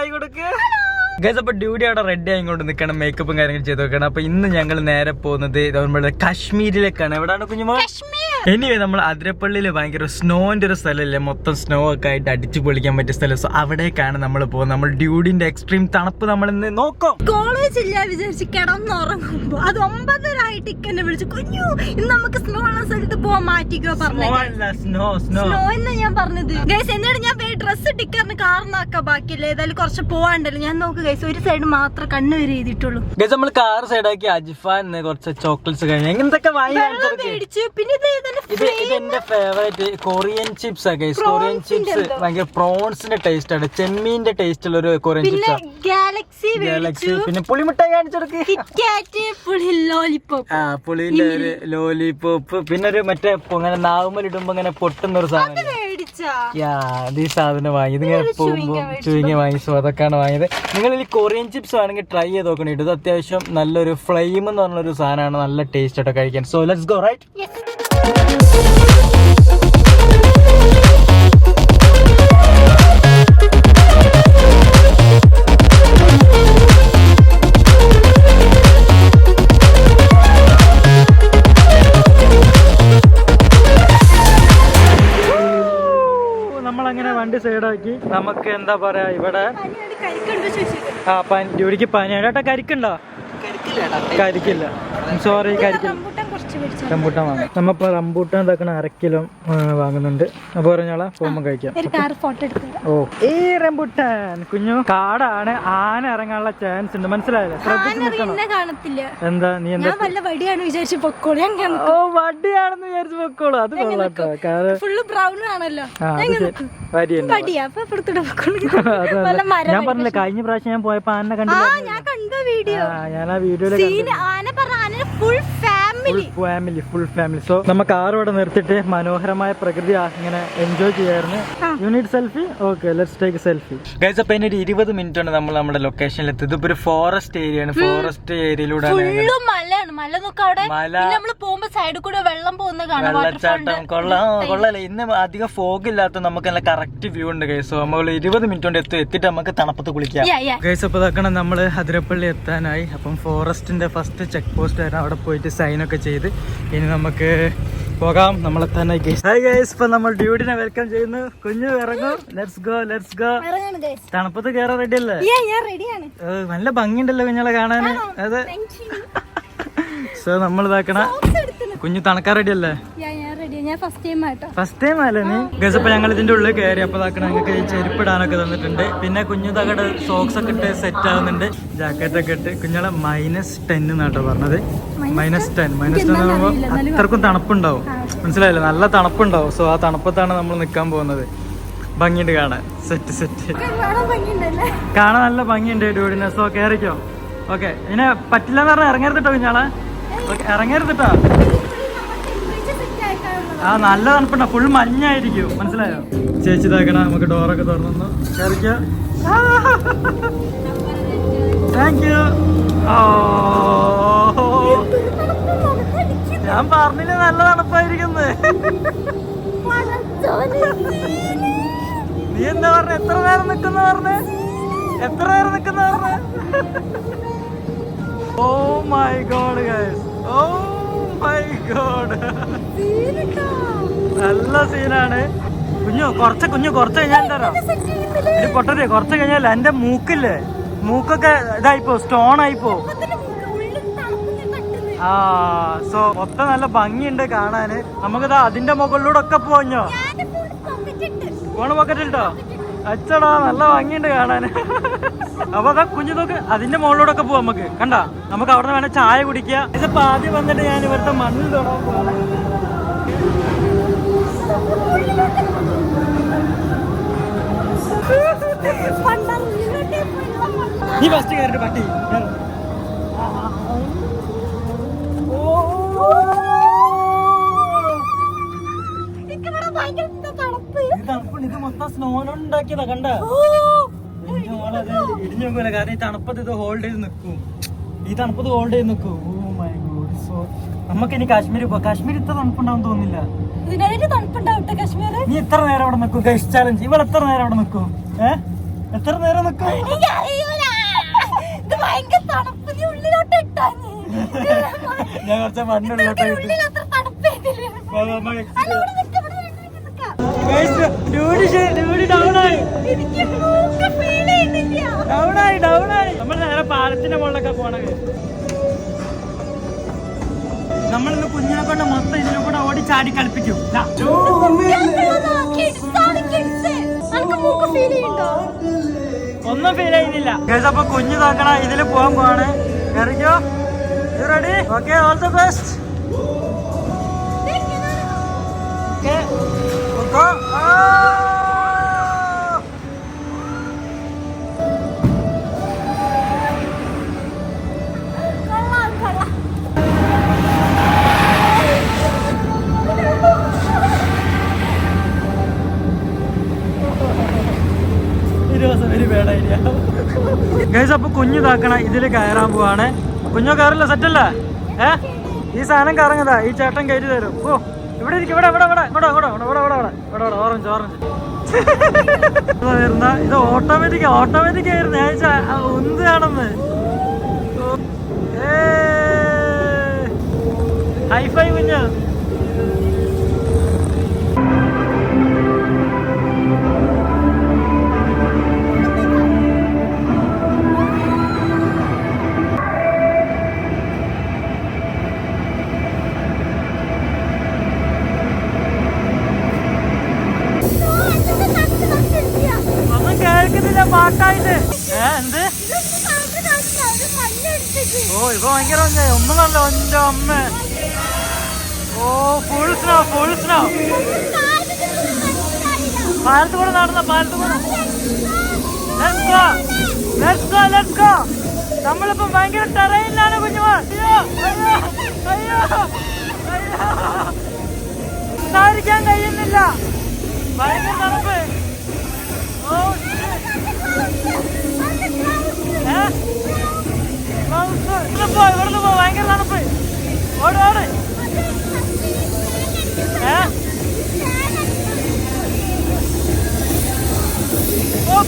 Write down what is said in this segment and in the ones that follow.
കുഞ്ഞിരായി കൊടുക്ക് ഗൈസ് അപ്പൊ ഡ്യൂട്ടി അവിടെ റെഡി ആയിക്കൊണ്ട് നിൽക്കണം മേക്കപ്പും കാര്യങ്ങളും ചെയ്ത് നോക്കണം അപ്പൊ ഇന്ന് ഞങ്ങൾ നേരെ പോകുന്നത് നമ്മുടെ കാശ്മീരിലേക്കാണ്. എവിടെയാണ് കുഞ്ഞുമോ? എനിവേ നമ്മൾ അതിരപ്പള്ളിയിൽ ഭയങ്കര സ്നോന്റെ ഒരു സ്ഥലമല്ലേ മൊത്തം സ്നോ ഒക്കെ ആയിട്ട് അടിച്ചു പൊളിക്കാൻ പറ്റിയ സ്ഥലം. സോ അവിടേക്കാണ് നമ്മൾ പോകുന്നത്. നമ്മൾ ഡ്യൂഡിന്റെ എക്സ്ട്രീം തണുപ്പ് നമ്മൾ ഇന്ന് നോക്കും. കോളേജ് ഇല്ല വിചാരിച്ച് കിടന്നുറങ്ങുമ്പോ. അത് ഒമ്പതരായിട്ട് ഇക്കന്നെ വിളിച്ചു കുഞ്ഞു ഇന്ന് നമുക്ക് സ്നോ ഉള്ള സ്ഥലത്ത് പോവാൻ മാറ്റിക്കോ പറഞ്ഞു. സ്നോ സ്നോ സ്നോ എന്ന് ഞാൻ പറഞ്ഞത്? ഗൈസ് എന്നിട്ട് ഞാൻ ഡ്രസ് ടിക്കറിന് കാറിനാക്കാം ബാക്കിയല്ലേ? ഏതായാലും കുറച്ച് പോവാണ്ടല്ലോ. ഞാൻ നോക്ക് ഗൈസ് ഒരു സൈഡ് മാത്രം കണ്ണു വരെ ചെയ്തിട്ടുള്ളൂ ഗൈസ് നമ്മൾ കാർ സൈഡാക്കി അജിഫാൻ കുറച്ച് ചോക്ലേറ്റ്സ് കഴിഞ്ഞു എങ്ങനത്തെ പിന്നെ ഇത് ഇത് ഇത് എന്റെ ഫേവറേറ്റ് കൊറിയൻ ചിപ്സ് ആ ഗൈസ് കൊറിയൻ ചിപ്സ് ഭയങ്കര പ്രോൺസിന്റെ ടേസ്റ്റ് ആണ്. ചെമ്മീന്റെ ടേസ്റ്റ് ഉള്ള ഒരു കൊറിയൻ ചിപ്സ് ഗാലക്സി ഗാലക്സി പിന്നെ പുളിമിഠായി കാണിച്ചെടുക്ക് ആ പുളിന്റെ ഒരു ലോലിപോപ്പ് പിന്നെ ഒരു മറ്റേ ഇങ്ങനെ നാവുമ്മൽ ഇടുമ്പോ ഇങ്ങനെ പൊട്ടുന്ന ഒരു സാധനം ഈ സാധനം വാങ്ങി. ഇതിങ്ങനെ പോകുമ്പോ ചുരുങ്ങി വാങ്ങി സോ അതൊക്കെയാണ് വാങ്ങിയത്. നിങ്ങൾ ഈ കൊറിയൻ ചിപ്സ് വേണമെങ്കിൽ ട്രൈ ചെയ്ത് നോക്കണം. ഇത് അത്യാവശ്യം നല്ലൊരു ഫ്ലെയിം എന്ന് പറഞ്ഞൊരു സാധനമാണ്. നല്ല ടേസ്റ്റ് ആയിട്ട് കഴിക്കാൻ. So let's go right. നമ്മളങ്ങനെ വണ്ടി സൈഡാക്കി. നമുക്ക് എന്താ പറയാ ഇവിടെ ആ പനി ഡ്യൂട്ടിക്ക് പനിയാണ് കരിക്കണ്ടോ കരിക്കുണ്ടോ? കരിക്കില്ല സോറി കരിക്കില്ല. റംബൂട്ടാൻ വാങ്ങാം. നമ്മളിപ്പോ റംബൂട്ടാൻ ഇതാക്കണ അര കിലോ ആ, വാങ്ങുന്നുണ്ട്. അപ്പൊ പറഞ്ഞോളാ പോകുമ്പോ കഴിക്കാം. ഓ ഈ റംബൂട്ടാൻ കുഞ്ഞു കാടാണ് ആന ഇറങ്ങാനുള്ള ചാൻസ് ഉണ്ട്. മനസ്സിലായില്ലേ? എന്താ നീ എന്താ ഞാൻ വല്ല വടിയാണ് വിചാരിച്ചു പൊക്കോളി. ഓ വടിയാണെന്ന് വിചാരിച്ചു അത് കൊള്ളാട്ടോ ഫുള്ള് ബ്രൗൺ ആണല്ലോ. ഞാൻ പറഞ്ഞില്ല കഴിഞ്ഞ പ്രാവശ്യം ഞാൻ പോയപ്പോ ആന കണ്ടില്ല ഞാൻ കണ്ട വീഡിയോ. ആ ഞാൻ ആ വീഡിയോയിൽ സീന് ആന പറഞ്ഞ ആന full family family full family so നമുക്ക് ആറോടെ നിർത്തിട്ട് നിർത്തിയിട്ട് മനോഹരമായ പ്രകൃതി ഇങ്ങനെ എൻജോയ് ചെയ്യായിരുന്നു. Unit selfie okay let's take selfie guys അപ്പൊ ഒരു ഇരുപത് മിനിറ്റ് ആണ് നമ്മൾ നമ്മുടെ ലൊക്കേഷനിൽ എത്തിയത്. ഇപ്പൊ ഒരു ഫോറസ്റ്റ് ഏരിയ ആണ്. ഫോറസ്റ്റ് ഏരിയയിലൂടെ മല നോക്ക അവിടെ. നമ്മൾ പോകുമ്പോ സൈഡിൽ കൂടെ വെള്ളം പോകുന്ന കാണാം വെള്ളച്ചാട്ടം. കൊള്ളാം. കൊള്ളാല്ലേ ഇന്ന് അധികം ഫോഗ് ഇല്ലാത്ത നമുക്ക് നല്ല കറക്റ്റ് വ്യൂ ഉണ്ട് കേസ് നമ്മൾ ഇരുപത് മിനിറ്റ് കൊണ്ട് എത്തും എത്തിട്ട് നമുക്ക് തണുപ്പത്ത് കുളിക്കാം. കേസ് ഇപ്പൊ ഇതാക്കണം നമ്മൾ അതിരപ്പള്ളി എത്താനായി. അപ്പം ഫോറസ്റ്റിന്റെ ഫസ്റ്റ് ചെക്ക് പോസ്റ്റ് ആയിരുന്നു അവിടെ പോയിട്ട് സൈൻ ഒക്കെ ചെയ്ത് ഇനി നമുക്ക് പോകാം. നമ്മളെ തന്നെ ഗൈസ് ഹായ് ഗൈസ് ഇപ്പൊ നമ്മൾ ഡ്യൂട്ടിനെ വെൽക്കം ചെയ്യുന്നു. കുഞ്ഞു ഇറങ്ങും. Let's go let's go. തണുപ്പത്ത് കയറാൻ റെഡി അല്ലേ? ഞാൻ റെഡിയാണ് നല്ല ഭംഗിയുണ്ടല്ലോ കുഞ്ഞുങ്ങളെ കാണാന്. അതെ. സോ നമ്മൾ ഇതാക്കണ കുഞ്ഞു തണുക്കാൻ റെഡി അല്ലേ? ഫസ്റ്റ് ടൈം അല്ലേ നീ? ഗസ് അപ്പൊ ഞങ്ങൾ ഇതിന്റെ ഉള്ളിൽ കയറി അപ്പൊ ഇതാക്കണ ഞങ്ങൾക്ക് ഈ ചെരുപ്പ് ഇടാനൊക്കെ തന്നിട്ടുണ്ട്. പിന്നെ കുഞ്ഞു തകട് സോക്സ് ഒക്കെ ഇട്ട് സെറ്റ് ആവുന്നുണ്ട്. ജാക്കറ്റ് ഒക്കെ ഇട്ട്. കുഞ്ഞുങ്ങളെ മൈനസ് ടെൻ എന്നാട്ടോ പറഞ്ഞത്. മൈനസ് ടെൻ മൈനസ് ടെൻ പറയുമ്പോൾ അത്രക്കും തണുപ്പുണ്ടാവും. മനസ്സിലായില്ലേ? നല്ല തണുപ്പുണ്ടാവും. സോ ആ തണുപ്പത്താണ് നമ്മൾ നിൽക്കാൻ പോകുന്നത്. ഭംഗിയുണ്ട് കാണാൻ. സെറ്റ് സെറ്റ് കാണാൻ നല്ല ഭംഗിയുണ്ട് ഡ്യൂഡിനെ സോ കയറിക്കോ ഓക്കെ ഇനി പറ്റില്ല എന്ന് പറഞ്ഞാൽ ഇറങ്ങരുത് കേട്ടോ കുഞ്ഞാളെ ഓക്കെ ആ നല്ല തണുപ്പുണ്ട. ഫുൾ മഞ്ഞായിരിക്കും. മനസ്സിലായോ? ചേച്ചി ഇതാക്കണ നമുക്ക് ഡോറൊക്കെ തുറന്നു കയറിക്കോ താങ്ക് യു ഞാൻ പറഞ്ഞില്ല നല്ല തണുപ്പായിരിക്കുന്നത് നീ എന്താ പറഞ്ഞ? എത്ര നേരം നിക്കുന്ന പറഞ്ഞേ? എത്ര നേരം നിക്കുന്ന പറഞ്ഞേ? ഓ my god guys oh my god നല്ല സീനാണ്. കുഞ്ഞു കുറച്ച് കുഞ്ഞു കുറച്ച് കഴിഞ്ഞാൽ എന്താ ഇത് പൊട്ടറിയ കുറച്ച് കഴിഞ്ഞാൽ എന്റെ മൂക്കില്ലേ? മൂക്കൊക്കെ ഇതായിപ്പോ സ്റ്റോൺ ആയിപ്പോ. ആ സോ മൊത്തം നല്ല ഭംഗിയുണ്ട് കാണാന്. നമുക്കിതാ അതിന്റെ മുകളിലൂടെ ഒക്കെ പോഞ്ഞോ? ഫോണ് പോക്കറ്റിട്ടോ അച്ചടാ നല്ല ഭംഗിയുണ്ട് കാണാൻ. അപ്പൊ അതാ കുഞ്ഞു നോക്ക് അതിന്റെ മുകളിലൂടെ ഒക്കെ പോവാം നമുക്ക്. കണ്ട? നമുക്ക് അവിടെ വേണേ ചായ കുടിക്കുക ഇതിപ്പോ ആദ്യം വന്നിട്ട് ഞാൻ ഇവിടുത്തെ മണ്ണിൽ തൊടാൻ പോവാണ്. നീ ഫസ്റ്റ് കയറിട്ട് പട്ടി. മൊത്തം സ്നോനുണ്ടാക്കിയതാ കണ്ട? ഇടിഞ്ഞു നോക്കൂല കാരണം ഈ തണുപ്പത്ത് ഇത് ഹോൾഡ് ചെയ്ത് നിൽക്കും. ഈ തണുപ്പത്ത് ഹോൾഡ് ചെയ്ത് നിൽക്കും. ഓ മൈ ഗോഡ് സോ നമുക്ക് ഇനി കാശ്മീർ പോവാം. കാശ്മീർ ഇത്ര തണുപ്പുണ്ടാവും തോന്നില്ല. നീ എത്ര നേരം അവിടെ നിൽക്കും? ഗൈസ് ചാലഞ്ച് ഇവൾ എത്ര നേരം അവിടെ നിൽക്കും? ഏ? എത്ര നേരം നിൽക്കും. ഞാൻ കുറച്ച് മണ്ണുള്ളോട്ട് ഡൗണായി ഡൗണായി നമ്മൾ നേരെ പാലത്തിന്റെ മുകളിലൊക്കെ പോണേ നമ്മളിന്ന് കുഞ്ഞിനെ കൊണ്ട് മൊത്തം ഇതിനെ കൂടെ ഓടി ചാടി കളിപ്പിക്കും. ഒന്നും ഫീൽ ചെയ്യുന്നില്ല. അപ്പൊ കുഞ്ഞു നോക്കണ ഇതിൽ പോകാൻ പോവാണ്. Ready okay all the best guys അപ്പൊ കുഞ്ഞു താക്കണ ഇതിൽ കയറാൻ പോവാണ്. കുഞ്ഞോ കയറില്ല സെറ്റല്ല ഏ? ഈ സാധനം കറങ്ങതാ ഈ ചേട്ടൻ കയറ്റി തരും. ഓ ഇവിടെ ഇരിക്കും ഇവിടെ ഇവിടെ ഇവിടെ ഇവിടെ ഇവിടെ ഇവിടെ. Orange orange. വരുന്ന ഇത് ഓട്ടോമാറ്റിക് ഓട്ടോമാറ്റിക് ആയിരുന്നു ഞാൻ ഒന്നാണെന്ന് ഹൈഫൈ കുഞ്ഞ് അമ്മ oh full snow full snow പാലത്ത് കൂടെ നടന്ന പാലത്ത് കൂടെ Let's go. Let's go, let's go. നമ്മളിപ്പോ ഭയങ്കര ടെറയിലാണ് കുഞ്ഞുമോൻ അയ്യോ അയ്യോ അയ്യോ സംസാരിക്കാൻ കഴിയുന്നില്ല ഭയങ്കര തണുപ്പ് ഓ. ഏ? Gloves. ഇവിടുന്ന് തണുപ്പ് ഓട്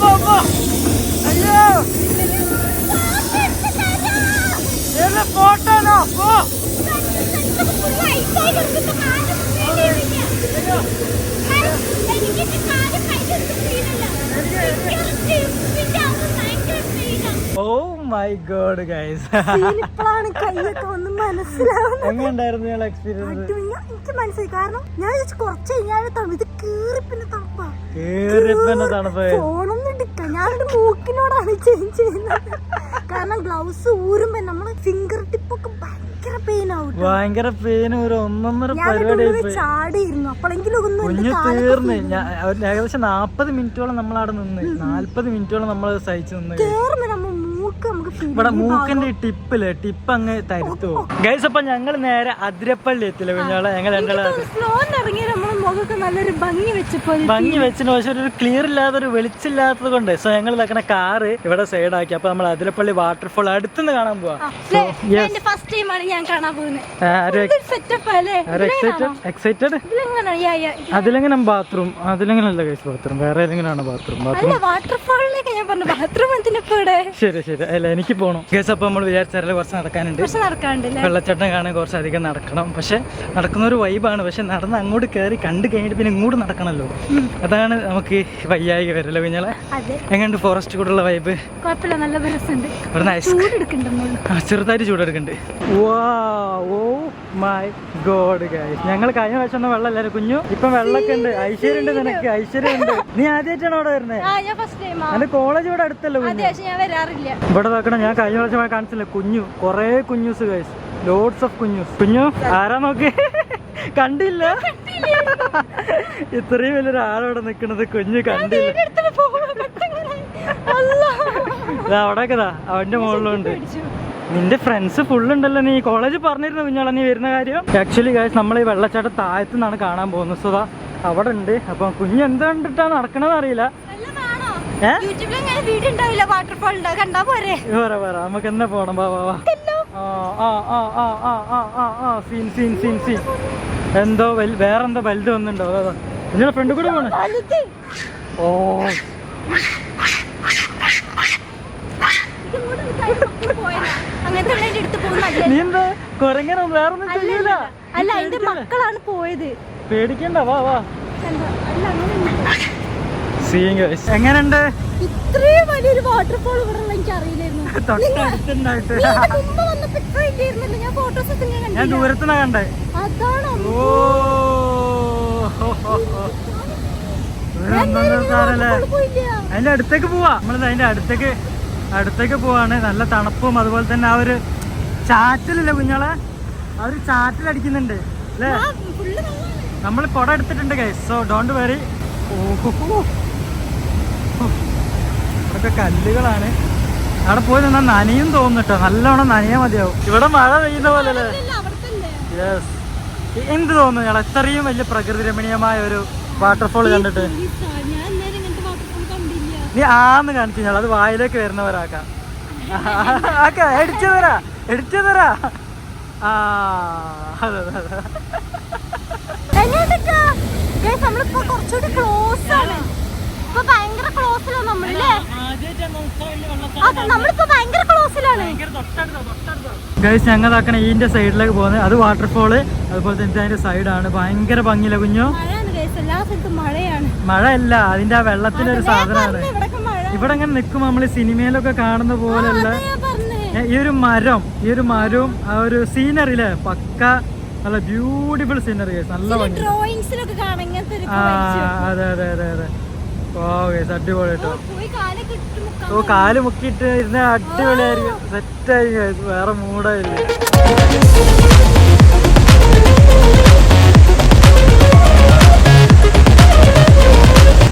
ഫോട്ടോ അയ്യോ. എല്ലാം പോട്ടാനോ പോ. എനിക്ക് കാൽ പൈസ മൈ ഗോഡ് ഗൈസ് ഇപ്പോഴാണ് കൈയൊക്കെ ഒന്ന് മനസ്സിലാവുന്നത്. എങ്ങനെയുണ്ടായിരുന്നു എക്സ്പീരിയൻസ് എനിക്ക് മനസ്സിലായി. കാരണം ഞാൻ വിചാരിച്ചു കുറച്ച് കഴിഞ്ഞാൽ തണുപ്പ്. ഇത് കീറി പിന്നെ തണുപ്പാ. കേറിപ്പന്നെ തണുപ്പ്. ഫോണൊന്നും എടുക്കാം. ഞാനൊരു മൂക്കിനോടാണ് ചേഞ്ച് ചെയ്യുന്നത്. കാരണം ഗ്ലൗസ് ഊരുമ്പോ നമ്മൾ ഫിംഗർ ടിപ്പ് ഒക്കെ ഭയങ്കര പെയിൻ ആവും. ഭയങ്കര പെയിൻ ഒരു ഒന്നൊന്നര പരിപാടി ചാടിയിരുന്നു. അപ്പോഴെങ്കിലും ഒന്ന് കുഞ്ഞു തീർന്ന്. ഏകദേശം നാപ്പത് മിനിറ്റോളം നമ്മൾ അവിടെ നിന്ന്. നാല്പത് മിനിറ്റോളം നമ്മൾ സഹിച്ചു നിന്ന്. ഇവിടെ മൂക്കന്റെ ടിപ്പിൽ ടിപ്പ് അങ്ങ് തരുത്തു ഗൈസ് അപ്പൊ ഞങ്ങൾ നേരെ അതിരപ്പള്ളി എത്തില്ല കുഞ്ഞോളെ ഞങ്ങൾ രണ്ടാളും മുഖമൊക്കെ നല്ലൊരു ഭംഗി വെച്ചപ്പോ ഭംഗി വെച്ചിന് പക്ഷെ ഒരു ക്ലിയർ ഇല്ലാതെ ഒരു വെളിച്ചില്ലാത്തത് കൊണ്ട്. സോ ഞങ്ങൾ ഇതാക്കണ കാറ് ഇവിടെ സൈഡ് ആക്കി. അപ്പൊ നമ്മൾ അതിരപ്പള്ളി വാട്ടർഫോൾ അടുത്തുനിന്ന് കാണാൻ പോവാ? ഫസ്റ്റ് ടൈമാണ് ഞാൻ കാണാൻ പോകുന്നത്. എക്സൈറ്റഡ്. അതിലെങ്ങനെ ബാത്റൂം അതിലെങ്ങനല്ല ഗൈസ് ബാത്റൂം വേറെ ഏതെങ്കിലും ബാത്റൂം വാട്ടർഫാളിലേക്ക് ഞാൻ പറഞ്ഞു. ബാത്റൂം ശരി ശരി. അല്ല എനിക്ക് പോകണം കേസ് അപ്പൊ നമ്മൾ വിചാരിച്ചാൽ കുറച്ച് നടക്കാനുണ്ട്. വെള്ളച്ചാട്ടം കാണാൻ കുറച്ചധികം നടക്കണം. പക്ഷെ നടക്കുന്ന ഒരു വൈബാണ് പക്ഷെ നടന്ന് അങ്ങോട്ട് കയറി കണ്ടു കഴിഞ്ഞിട്ട് പിന്നെ ഇങ്ങോട്ട് നടക്കണല്ലോ. അതാണ് നമുക്ക് വയ്യായി വരല്ലോ കുഞ്ഞാളെ. എങ്ങനെയുണ്ട് ഫോറസ്റ്റ് കൂടെയുള്ള വൈബ് നല്ല രസമുണ്ട്. ചെറുതായിട്ട് ചൂടെടുക്കുന്നുണ്ട് ഓ മൈ ഗോഡ് ഗൈസ് ഞങ്ങൾ കഴിഞ്ഞ പ്രാവശ്യം ഒന്നും വെള്ളമല്ലായിരുന്നു കുഞ്ഞു. ഇപ്പൊ വെള്ളമൊക്കെ ഉണ്ട്. ഐശ്വര്യം ഉണ്ട് നിനക്ക്. ഐശ്വര്യം ഉണ്ട്. നീ ആദ്യമായിട്ടാണ് അവിടെ വരുന്നത് എന്റെ കോളേജ് ഇവിടെ അടുത്തല്ലോ ഇവിടെ നോക്കണം ഞാൻ കഴിഞ്ഞ പ്രാവശ്യം കാണിച്ചില്ല? കുഞ്ഞു. കൊറേ കുഞ്ഞൂസ് ഗൈസ് ലോഡ്സ് ഓഫ് കുഞ്ഞൂസ്. കുഞ്ഞു ആരാ നോക്കി? കണ്ടില്ല. ഇത്രയും വലിയൊരു ആളവിടെ നിക്കണത് കുഞ്ഞ് കണ്ടില്ല. അവിടെക്കതാ അവന്റെ മുകളിലുണ്ട് നിന്റെ ഫ്രണ്ട്സ് ഫുള്ളുണ്ടല്ലോ നീ. കോളേജ് പറഞ്ഞിരുന്നു കുഞ്ഞോളെ നീ വരുന്ന കാര്യം? ആക്ച്വലി ഗായ്സ് നമ്മൾ ഈ വെള്ളച്ചാട്ട താഴത്തു നിന്നാണ് കാണാൻ പോകുന്നത്. സുധാ അവിടെ ഉണ്ട്. അപ്പൊ കുഞ്ഞ് എന്താ കണ്ടിട്ടാ നടക്കണെന്ന് അറിയില്ല. നമുക്ക് എന്നാ പോണം? ബാ ബാ ആ ആ ആ ആ ആ ആ സീൻ സീൻ സീൻ സീൻ എന്തോ വേറെന്തോ വലുത് വന്നിട്ടുണ്ടോ? അതാ നിങ്ങളുടെ ഫ്രണ്ട് കൂടെ പോണേ? ഓ. നീ എന്താ? കൊരങ്ങനെ? വേറൊന്നും അല്ല അതിന്റെ മക്കളാണ് പോയത്. പേടിക്കണ്ട വാ വാ? അല്ല അങ്ങനെ സീൻ എങ്ങനെയുണ്ട്? ഇത്രയും വലിയൊരു വാട്ടർഫോൾ ഇവിടെ എനിക്ക് അറിയില്ലായിരുന്നു. ഞാൻ ദൂരത്തുനിന്നാ കണ്ടേ. അതാണോ? ഓ. അതിന്റെ അടുത്തേക്ക് പോവാ. നമ്മളിത് അതിന്റെ അടുത്തേക്ക് അടുത്തേക്ക് പോവാണ്. നല്ല തണുപ്പും അതുപോലെ തന്നെ ആ ഒരു ചാറ്റലില്ലേ കുഞ്ഞാളെ? ആ ഒരു ചാറ്റൽ അടിക്കുന്നുണ്ട്. അല്ലേ? നമ്മൾ കുട എടുത്തിട്ടുണ്ട് കൈ സോ ഡോണ്ട് വെറി ഓഹോ ഇതൊക്കെ കല്ലുകളാണ്. അവിടെ പോയി നിന്നാൽ നനയും തോന്നുന്നു കേട്ടോ നല്ലോണം നനയാ മതിയാവും. ഇവിടെ മഴ പെയ്യുന്ന പോലെ അല്ലേ യെസ് എന്ത് തോന്നുന്നു ഞങ്ങൾ ഇത്രയും വലിയ പ്രകൃതി രമണീയമായ ഒരു വാട്ടർഫോൾ കണ്ടിട്ട്. നീ ആന്ന് കാണിച്ചു ഞങ്ങൾ അത് വായിലേക്ക് വരുന്നവരാക്കാം ആക്ക എഡിച്ചു തരാ എടിച്ചു തരാ. ആ അതെ അതെ അതെ. നമ്മളിപ്പോ കുറച്ചുകൂടി ക്ലോസ് ഇപ്പൊ ഭയങ്കര ക്ലോസിലാണ് നമ്മളില്ലേ അതെ നമ്മളിപ്പോ ഭയങ്കര ക്ലോസിലാണ് ഗൈസ് ഞങ്ങൾ ആക്കണ ഈന്റെ സൈഡിലേക്ക് പോകുന്നത്. അത് വാട്ടർഫോൾ അതുപോലെ തന്നെ അതിന്റെ സൈഡാണ് ഭയങ്കര ഭംഗിയില്ല കുഞ്ഞു. മഴ അല്ല എല്ലാ സ്ഥലത്തും മഴയാണ്. മഴയല്ല അതിന്റെ ആ വെള്ളത്തിന്റെ ഒരു സാധനമാണ്. ഇവിടെ ഇങ്ങനെ നിൽക്കും നമ്മൾ സിനിമയിലൊക്കെ കാണുന്ന ഞാൻ ഈ ഒരു മരം ഈ ഒരു മരവും ആ ഒരു സീനറി അല്ലേ പക്ക നല്ല ബ്യൂട്ടിഫുൾ സീനറി നല്ല ഭംഗി അതെ അതെ അതെ അതെ. അടിപൊളി കേട്ടോ. ഓ കാൽ മുക്കിയിട്ട് ഇരുന്ന അടിപൊളിയായിരിക്കും. സെറ്റായി. വേറെ മൂടായിരിക്കും